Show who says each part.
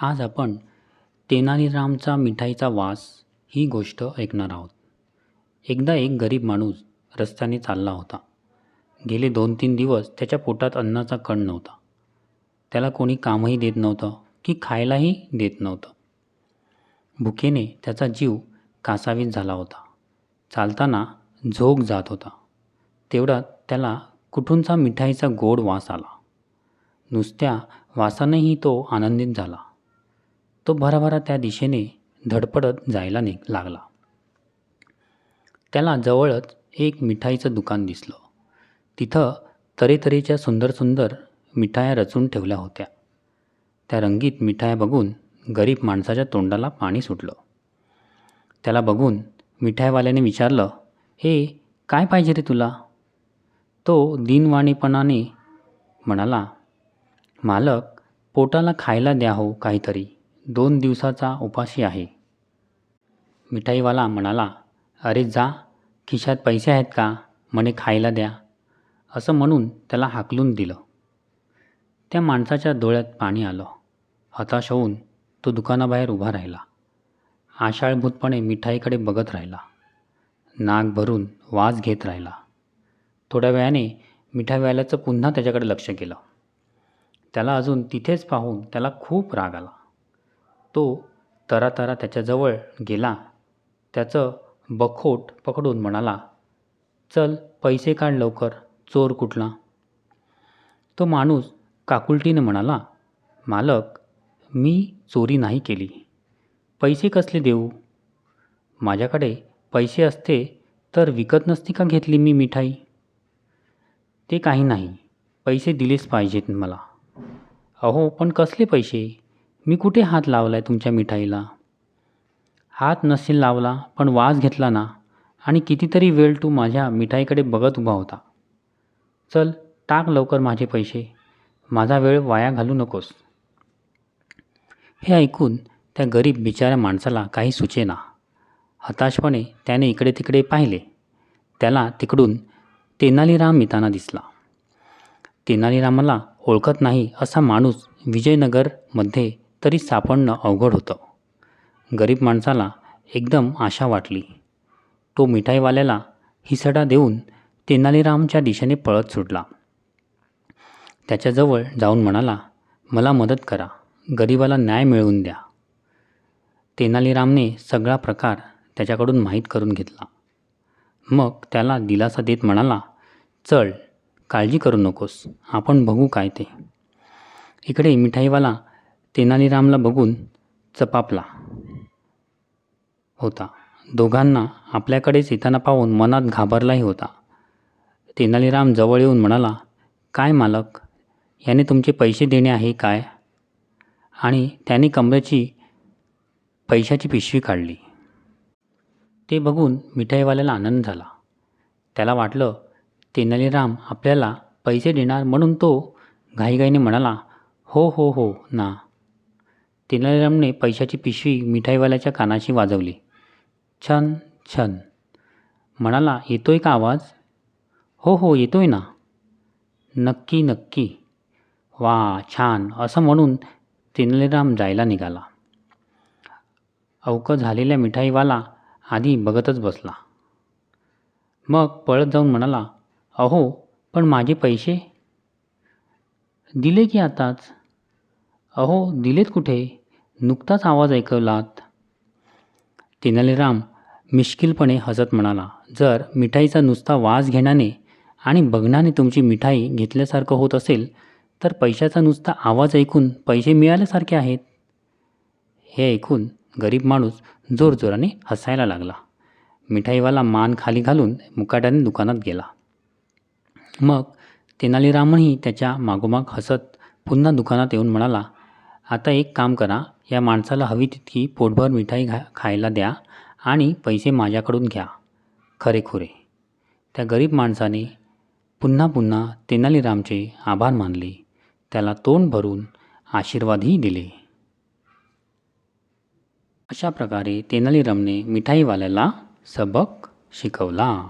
Speaker 1: आज आपण तेनालीरामचा मिठाईचा वास ही गोष्ट ऐकणार आहोत. एकदा एक गरीब माणूस रस्त्याने चालला होता. गेले दोन तीन दिवस त्याच्या पोटात अन्नाचा कण नव्हता. त्याला कोणी कामही देत नव्हतं की खायलाही देत नव्हतं. भुकेने त्याचा जीव कासावीस झाला होता. चालताना झोक जात होता. तेवढ्यात त्याला कुठूनचा मिठाईचा गोड वास आला. नुसत्या वासानेही तो आनंदित झाला. तो भराभरा त्या दिशेने धडपडत जायला निघ लागला. त्याला जवळच एक मिठाईचं दुकान दिसलं. तिथं तऱ्हेतऱ्हेच्या सुंदर सुंदर मिठाया रचून ठेवल्या होत्या. त्या रंगीत मिठाया बघून गरीब माणसाच्या तोंडाला पाणी सुटलं. त्याला बघून मिठाईवाल्याने विचारलं हे काय पाहिजे रे तुला? तो दिनवाणीपणाने म्हणाला मालक पोटाला खायला द्या हो काहीतरी. दोन दिवसाचा उपाशी आहे. मिठाईवाला म्हणाला अरे जा खिशात पैसे आहेत का? म्हणे खायला द्या. असं म्हणून त्याला हाकलून दिलं. त्या माणसाच्या डोळ्यात पाणी आलं. हताश होऊन तो दुकानाबाहेर उभा राहिला. आषाळभूतपणे मिठाईकडे बघत राहिला. नाक भरून वास घेत राहिला. थोड्या वेळाने मिठाईवाल्याचं पुन्हा त्याच्याकडे लक्ष केलं त्याला अजून तिथेच पाहून त्याला खूप राग आला. तो तरातरा त्याच्याजवळ गेला. त्याचं बखोट पकडून म्हणाला चल पैसे काढ लवकर चोर कुठला? तो माणूस काकुलटीनं म्हणाला मालक मी चोरी नाही केली. पैसे कसले देऊ? माझ्याकडे पैसे असते तर विकत नसती का घेतली मी मिठाई? ते काही नाही पैसे दिलेच पाहिजेत मला. अहो पण कसले पैसे? मी कुठे हात लावला आहे तुमच्या मिठाईला? हात नसेल लावला पण वास घेतला ना. आणि कितीतरी वेळ तू माझ्या मिठाईकडे बघत उभा होता. चल टाक लवकर माझे पैसे. माझा वेळ वाया घालू नकोस. हे ऐकून त्या गरीब बिचाऱ्या माणसाला काही सुचेना. हताशपणे त्याने इकडे तिकडे पाहिले. त्याला तिकडून तेनालीराम येताना दिसला. तेनालीरामाला ओळखत नाही असा माणूस विजयनगरमध्ये तरी सापडणं अवघड होतं. गरीब माणसाला एकदम आशा वाटली. तो मिठाईवाल्याला हिसडा देऊन तेनालीरामच्या दिशेने पळत सुटला. त्याच्याजवळ जाऊन म्हणाला मला मदत करा. गरिबाला न्याय मिळवून द्या. तेनालीरामने सगळा प्रकार त्याच्याकडून माहीत करून घेतला. मग त्याला दिलासा देत म्हणाला चल काळजी करू नकोस. आपण बघू काय ते. इकडे मिठाईवाला तेनालीरामला बघून चपापला होता. दोघांना आपल्याकडेच येताना पाहून मनात घाबरलाही होता. तेनालीराम जवळ येऊन म्हणाला काय मालक याने तुमचे पैसे देणे आहे काय? आणि त्याने कमरेची पैशाची पिशवी काढली. ते बघून मिठाईवाल्याला आनंद झाला. त्याला वाटलं तेनालीराम आपल्याला पैसे देणार म्हणून तो घाईघाईने म्हणाला हो हो हो ना. तेनालीरामने पैशाची पिशवी मिठाईवाल्याच्या कानाशी वाजवली. छन छन. म्हणाला येतोय का आवाज? हो हो येतोय ना. नक्की नक्की. वा छान. असं म्हणून तेनालीराम जायला निघाला. अवकं झालेल्या मिठाईवाला आधी बघतच बसला. मग पळत जाऊन म्हणाला अहो पण माझे पैसे? दिले की आताच. अहो दिलेत कुठे? नुकताच आवाज ऐकवलात. तेनालीराम मिश्किलपणे हसत म्हणाला जर मिठाईचा नुसता वास घेण्याने आणि बघण्याने तुमची मिठाई घेतल्यासारखं होत असेल तर पैशाचा नुसता आवाज ऐकून पैसे मिळाल्यासारखे आहेत. हे ऐकून गरीब माणूस जोरजोराने हसायला लागला. मिठाईवाला मान खाली घालून मुकाट्याने दुकानात गेला. मग तेनालीरामही त्याच्या मागोमाग हसत पुन्हा दुकानात येऊन म्हणाला आता एक काम करा या माणसाला हवी तितकी पोटभर मिठाई घा खायला द्या आणि पैसे माझ्याकडून घ्या. खरेखुरे त्या गरीब माणसाने पुन्हा पुन्हा तेनालीरामचे आभार मानले. त्याला तोंड भरून आशीर्वादही दिले. अशा प्रकारे तेनालीरामने मिठाईवाल्याला सबक शिकवला.